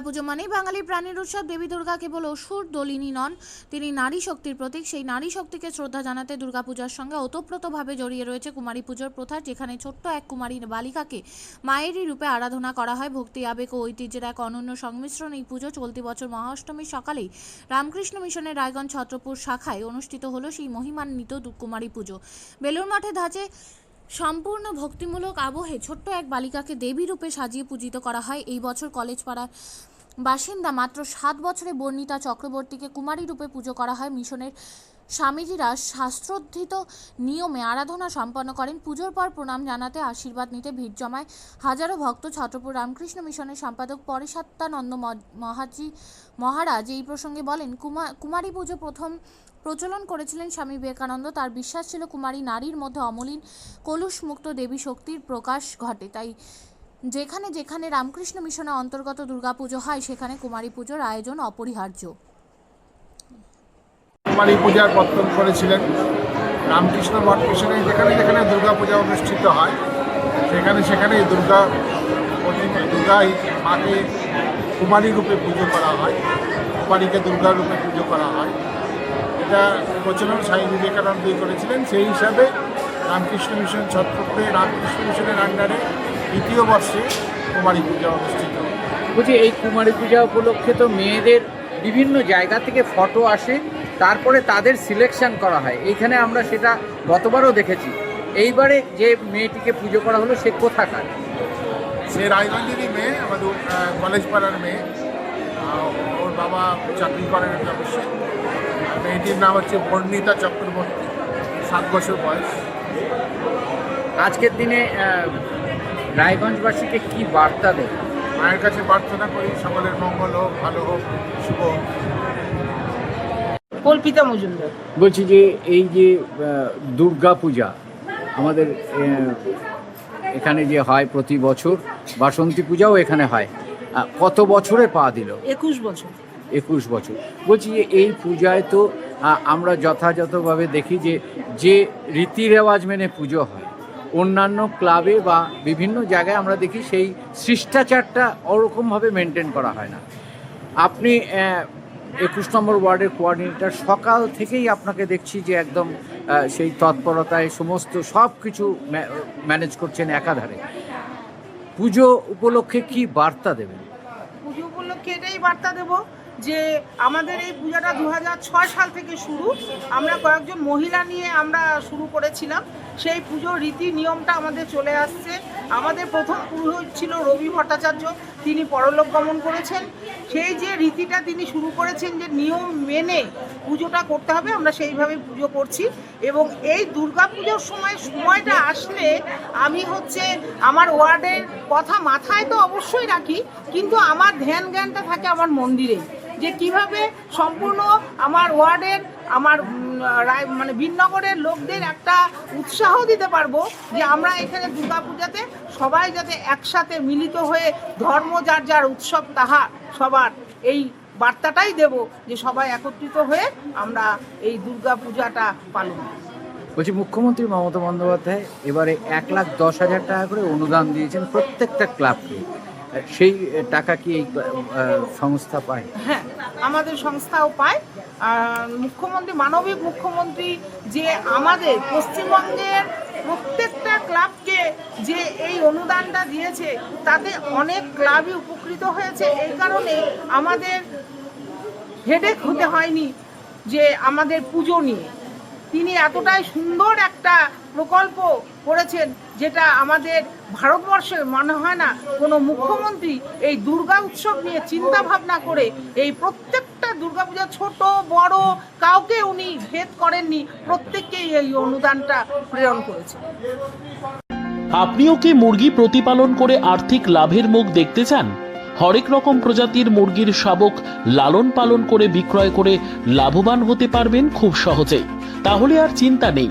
দুর্গাপুজো মানেই বাঙালির প্রাণের উৎসব। দেবী দুর্গা কেবল অসুর দলিনী নন, তিনি নারী শক্তির প্রতীক। সেই নারী শক্তিকে শ্রদ্ধা জানাতে দুর্গাপূজার সঙ্গে ওতপ্রোতভাবে জড়িয়ে রয়েছে কুমারী পুজোর প্রথা, যেখানে ছোট্ট এক কুমারী বালিকাকে মায়েরই রূপে আরাধনা করা হয়। ভক্তি, আবেগ ও ঐতিহ্যের এক অনন্য সংমিশ্রণ এই পুজো চলতি বছর মহাষ্টমীর সকালেই রামকৃষ্ণ মিশনের রায়গঞ্জ ছত্রপুর শাখায় অনুষ্ঠিত হলো সেই মহিমান্বিত কুমারী পুজো। বেলুর মাঠে ধাঁচে সম্পূর্ণ ভক্তিমূলক আবহে ছোট্ট এক বালিকাকে দেবী রূপে সাজিয়ে পূজিত করা হয় এই বছর কলেজ পাড়ার বাসিন্দা মাত্র সাত বছরে বর্ণিতা চক্রবর্তীকে কুমারী রূপে পুজো করা হয়। মিশনের স্বামীজিরা শাস্ত্রোদ্ধৃত নিয়মে আরাধনা সম্পন্ন করেন। পুজোর পর প্রণাম জানাতে আশীর্বাদ নিতে ভিড় জমায়। হাজারো ভক্ত ছত্রপুর রামকৃষ্ণ মিশনের সম্পাদক পরেশাত্মানন্দ ম- মহাজি মহারাজ এই প্রসঙ্গে বলেন, কুমা- কুমারী পুজো প্রথম প্রচলন করেছিলেন স্বামী বিবেকানন্দ। তার বিশ্বাস ছিল কুমারী নারীর মধ্যে অমলিন, কলুষমুক্ত দেবী শক্তির প্রকাশ ঘটে। তাই যেখানে যেখানে রামকৃষ্ণ মিশনের অন্তর্গত দুর্গাপুজো হয়, সেখানে কুমারী পুজোর আয়োজন অপরিহার্য। কুমারী পূজার বর্তন করেছিলেন রামকৃষ্ণ মঠ মিশনে। যেখানে যেখানে দুর্গা পূজা অনুষ্ঠিত হয়, সেখানে সেখানে দুর্গা দুর্গাই মাকে কুমারী রূপে পুজো করা হয়। কুমারীকে দুর্গা রূপে পুজো করা হয়। এটা প্রচলন স্বামী বিবেকানন্দই করেছিলেন সেই হিসাবে রামকৃষ্ণ মিশন ছত্রপুরে রামকৃষ্ণ মিশনের আন্ডারে দ্বিতীয় বর্ষে কুমারী পূজা অনুষ্ঠিত। বলছি এই কুমারী পূজা উপলক্ষে তো মেয়েদের বিভিন্ন জায়গা থেকে ফটো আসে তারপরে তাদের সিলেকশন করা হয়। এইখানে আমরা সেটা গতবারও দেখেছি। এইবারে যে মেয়েটিকে পুজো করা হলো সে কোথাকার? সে রায়গঞ্জেরই মেয়ে আমাদের কলেজ পাড়ার মেয়ে। ওর বাবা চাকরি করেন অবশ্যই মেয়েটির নাম হচ্ছে বর্ণিতা চক্রবর্তী সাত বছর বয়স। আজকের দিনে আহ, রায়গঞ্জবাসীকে কি বার্তা দেয় মায়ের কাছে প্রার্থনা করি সকলের মঙ্গল হোক ভালো হোক শুভ হোক। কল্পিতা মজুমদার। বলছি যে এই যে দুর্গা পূজা আমাদের এখানে যে হয় প্রতি বছর বাসন্তী পূজাও এখানে হয়। কত বছরে পা দিল? একুশ বছর। একুশ বছর। বলছি যে এই পূজায় তো আমরা যথাযথভাবে দেখি যে যে রীতি রেওয়াজ মেনে পুজো হয়, অন্যান্য ক্লাবে বা বিভিন্ন জায়গায় আমরা দেখি সেই শিষ্টাচারটা ওরকমভাবে মেনটেন করা হয় না। আপনি একুশ নম্বর ওয়ার্ডের কোঅর্ডিনেটর সকাল থেকেই আপনাকে দেখছি যে একদম সেই তৎপরতায় সমস্ত সব কিছু ম্যানেজ করছেন একাধারে। পুজো উপলক্ষে কি বার্তা দেবেন? পুজো উপলক্ষে এটাই বার্তা দেব যে আমাদের এই পূজাটা দু হাজার ছয় সাল থেকে শুরু। আমরা কয়েকজন মহিলা নিয়ে আমরা শুরু করেছিলাম। সেই পুজোর রীতি নিয়মটা আমাদের চলে আসছে। আমাদের প্রথম পুরোহিত ছিল রবি ভট্টাচার্য। তিনি পরলোক গমন করেছেন। সেই যে রীতিটা তিনি শুরু করেছেন যে নিয়ম মেনে পুজোটা করতে হবে, আমরা সেইভাবে পুজো করছি। এবং এই দুর্গা পুজোর সময় সময়টা আসলে আমি হচ্ছে আমার ওয়ার্ডের কথা মাথায় তো অবশ্যই রাখি, কিন্তু আমার ধ্যান জ্ঞানটা থাকে আমার মন্দিরে। যে কীভাবে সম্পূর্ণ আমার ওয়ার্ডের, আমার রায় মানে বিনগরের লোকদের একটা উৎসাহ দিতে পারব যে আমরা এখানে দুর্গা পূজাতে সবাই যাতে একসাথে মিলিত হয়ে ধর্ম যার যার উৎসব তাহা সবার এই বার্তাটাই দেব যে সবাই একত্রিত হয়ে আমরা এই দুর্গা পূজাটা পালন করি। বলছি, মুখ্যমন্ত্রী মমতা বন্দ্যোপাধ্যায় এবারে এক লাখ দশ হাজার টাকা করে অনুদান দিয়েছেন প্রত্যেকটা ক্লাবকে সেই টাকা কি এই সংস্থা পায়? হ্যাঁ আমাদের সংস্থাও পায়। আর মুখ্যমন্ত্রী, মানবিক মুখ্যমন্ত্রী যে আমাদের পশ্চিমবঙ্গের প্রত্যেকটা ক্লাবকে যে এই অনুদানটা দিয়েছে, তাতে অনেক ক্লাবই উপকৃত হয়েছে। এই কারণে আমাদের হেডেক হতে হয়নি যে আমাদের পুজো নিয়ে। তিনি এতটাই সুন্দর একটা প্রকল্প করেছেন, যেটা আমাদের ভারতবর্ষের মনে হয় না কোনো মুখ্যমন্ত্রী এই দুর্গা উৎসব নিয়ে চিন্তা ভাবনা করে এই প্রত্যেকটা দুর্গাপূজা ছোট, বড়, কাউকে উনি ভেদ করেননি, প্রত্যেককেই এই অনুদানটা প্রেরণ করেছেন আপনিও কি মুরগি প্রতিপালন করে আর্থিক লাভের মুখ দেখতে চান? হরেক রকম প্রজাতির মুরগির শাবক লালন পালন করে বিক্রয় করে লাভবান হতে পারবেন খুব সহজেই। তাহলে আর চিন্তা নেই